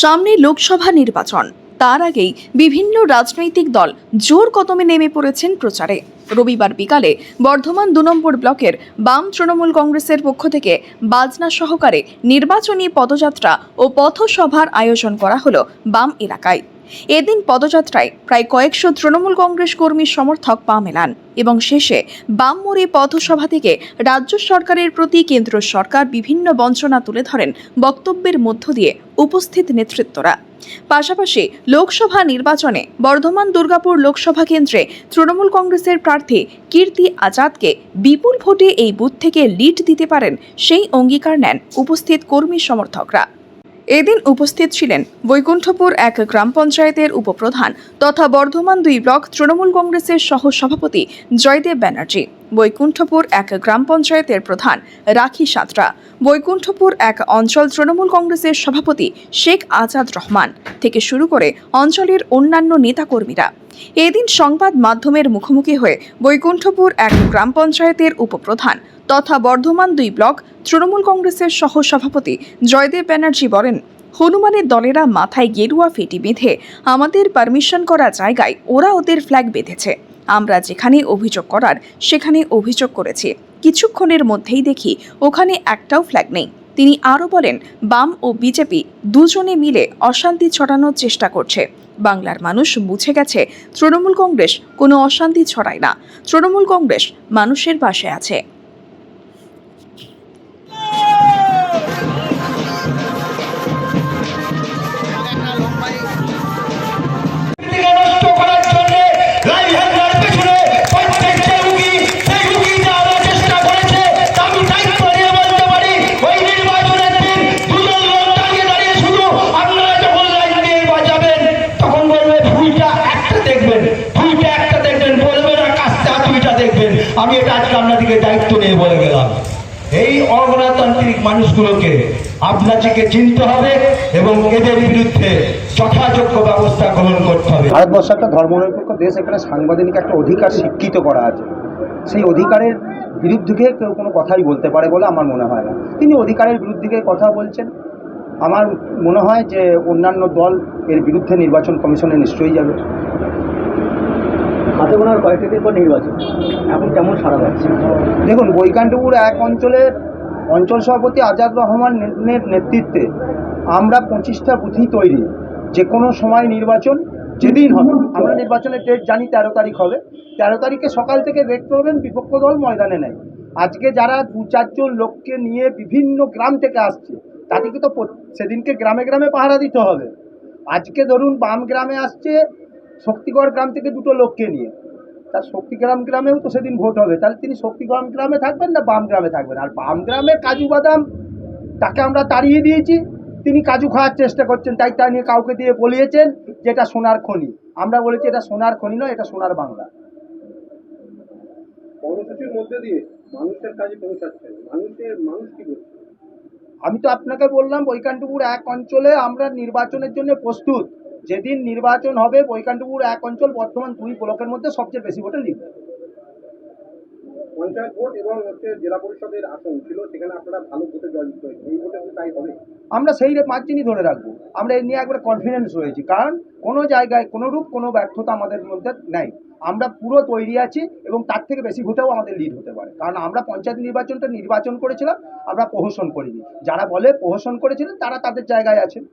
সামনে লোকসভা নির্বাচন। তার আগেই বিভিন্ন রাজনৈতিক দল জোর কদমে নেমে পড়েছেন প্রচারে। রবিবার বিকালে বর্ধমান দু নম্বর ব্লকের বাম তৃণমূল কংগ্রেসের পক্ষ থেকে বাজনা সহকারে নির্বাচনী পদযাত্রা ও পথসভার আয়োজন করা হল বাম এলাকায়। এদিন পদযাত্রায় প্রায় কয়েকশো তৃণমূল কংগ্রেস কর্মীর সমর্থক পা মেলান এবং শেষে বাম মোড়ে পথসভা থেকে রাজ্য সরকারের প্রতি কেন্দ্র সরকার বিভিন্ন বঞ্চনা তুলে ধরেন বক্তব্যের মধ্য দিয়ে উপস্থিত নেতৃত্বরা। পাশাপাশি লোকসভা নির্বাচনে বর্ধমান দুর্গাপুর লোকসভা কেন্দ্রে তৃণমূল কংগ্রেসের প্রার্থী কীর্তি আজাদকে বিপুল ভোটে এই বুথ থেকে লিড দিতে পারেন সেই অঙ্গীকার নেন উপস্থিত কর্মী সমর্থকরা। এদিন উপস্থিত ছিলেন বৈকুণ্ঠপুর এক গ্রাম পঞ্চায়েতের উপপ্রধান তথা বর্ধমান দুই ব্লক তৃণমূল কংগ্রেসের সহ সভাপতি জয়দেব ব্যানার্জি। বৈকুণ্ঠপুর এক গ্রাম পঞ্চায়েতের প্রধান রাখি সাঁতরা। বৈকুণ্ঠপুর এক অঞ্চল তৃণমূল কংগ্রেসের সভাপতি শেখ আজাদ রহমান থেকে শুরু করে অঞ্চলের অন্যান্য নেতাকর্মীরা। এদিন সংবাদ মাধ্যমের মুখোমুখি হয়ে বৈকুণ্ঠপুর এক গ্রাম পঞ্চায়েতের উপপ্রধান তথা বর্ধমান দুই ব্লক তৃণমূল কংগ্রেসের সহ সভাপতি জয়দেব ব্যানার্জি বলেন, হনুমানের দলেরা মাথায় গেরুয়া ফেটি বেঁধে আমাদের পারমিশন করা জায়গায় ওরা ওদের ফ্ল্যাগ বেঁধেছে। আমরা যেখানে অভিযোগ করার সেখানে অভিযোগ করেছি। কিছুক্ষণের মধ্যেই দেখি ওখানে একটাও ফ্ল্যাগ নেই। তিনি আরও বলেন, বাম ও বিজেপি দুজনে মিলে অশান্তি ছড়ানোর চেষ্টা করছে। বাংলার মানুষ বুঝে গেছে, তৃণমূল কংগ্রেস কোনো অশান্তি ছড়ায় না। তৃণমূল কংগ্রেস মানুষের পাশে আছে। আমি এটা আজকে আপনাদেরকে দায়িত্ব নিয়ে বলে গেলাম। এই অগণতান্ত্রিক মানুষগুলোকে আপনাদেরকে চিনতে হবে এবং এদের বিরুদ্ধে যথাযোগ্য ব্যবস্থা গ্রহণ করতে হবে। ভারতবর্ষ একটা ধর্মনিরপেক্ষ দেশ, এখানে সাংবাদিক একটা অধিকার স্বীকৃত করা আছে। সেই অধিকারের বিরুদ্ধে কেউ কোনো কথাই বলতে পারে বলে আমার মনে হয় না। তিনি অধিকারের বিরুদ্ধে কথা বলছেন। আমার মনে হয় যে অন্যান্য দল এর বিরুদ্ধে নির্বাচন কমিশনে নিশ্চয়ই যাবে। হাতে গোনার কয়েকটি পর নির্বাচন। এখন কেমন সারা যাচ্ছে দেখুন বৈকান্তপুর এক অঞ্চলের অঞ্চল সভাপতি আজাদ রহমানের নেতৃত্বে আমরা পঁচিশটা বুথই তৈরি। যে কোনো সময় নির্বাচন যেদিন হবে। আমরা নির্বাচনের ডেট জানি তেরো তারিখ হবে। তেরো তারিখে সকাল থেকে দেখতে পাবেন বিপক্ষ দল ময়দানে নেয় আজকে যারা দু চারজন লোককে নিয়ে বিভিন্ন গ্রাম থেকে আসছে, তাদেরকে তো সেদিনকে গ্রামে গ্রামে পাহারা দিতে হবে। আজকে ধরুন বাম গ্রামে আসছে শক্তিগড় গ্রাম থেকে দুটো লোককে নিয়ে। তার শক্তিগ্রাম গ্রামেও তো সেদিন ভোট হবে। তাহলে তিনি শক্তিগ্রাম গ্রামে থাকবেন না বাম গ্রামে থাকবেন? আর বাম গ্রামের কাজু বাদাম তাকে আমরা তাড়িয়ে দিয়েছি। তিনি কাজু খাওয়ার চেষ্টা করছেন তাই তা নিয়ে কাউকে দিয়ে বলিয়েছেন যে এটা সোনার খনি। আমরা বলেছি এটা সোনার খনি নয় এটা সোনার বাংলা। কর্মসূচির মধ্যে দিয়ে মানুষের কাজে পৌঁছাচ্ছেন। মানুষের মানুষ কি করছে আমি তো আপনাকে বললাম বৈকান্তপুর এক অঞ্চলে আমরা নির্বাচনের জন্য প্রস্তুত। যেদিন নির্বাচন হবে বৈকান্তপুর এক অঞ্চল বর্তমান দুই ব্লকের মধ্যে সবচেয়ে বেশি ভোটে লিখবে পঞ্চায়েত ভোট এবং হচ্ছে জেলা পরিষদের আসন ছিল সেখানে আপনারা ভালো ভোটে জয়যুক্ত হয়েছে। এই ভোটে তাই হবে? আমরা সেই মার্জিনই ধরে রাখব। আমরা এই নিয়ে একবারে কনফিডেন্স রয়েছি। কারণ কোনো জায়গায় কোনো রূপ কোনো ব্যর্থতা আমাদের মধ্যে নেই। আমরা পুরো তৈরি আছি এবং তার থেকে বেশি ভোটেও আমাদের লিড হতে পারে। কারণ আমরা পঞ্চায়েত নির্বাচনটা নির্বাচন করেছিলাম আমরা প্রহসন করিনি। যারা বলে প্রহসন করেছিলেন তারা তাদের জায়গায় আছেন।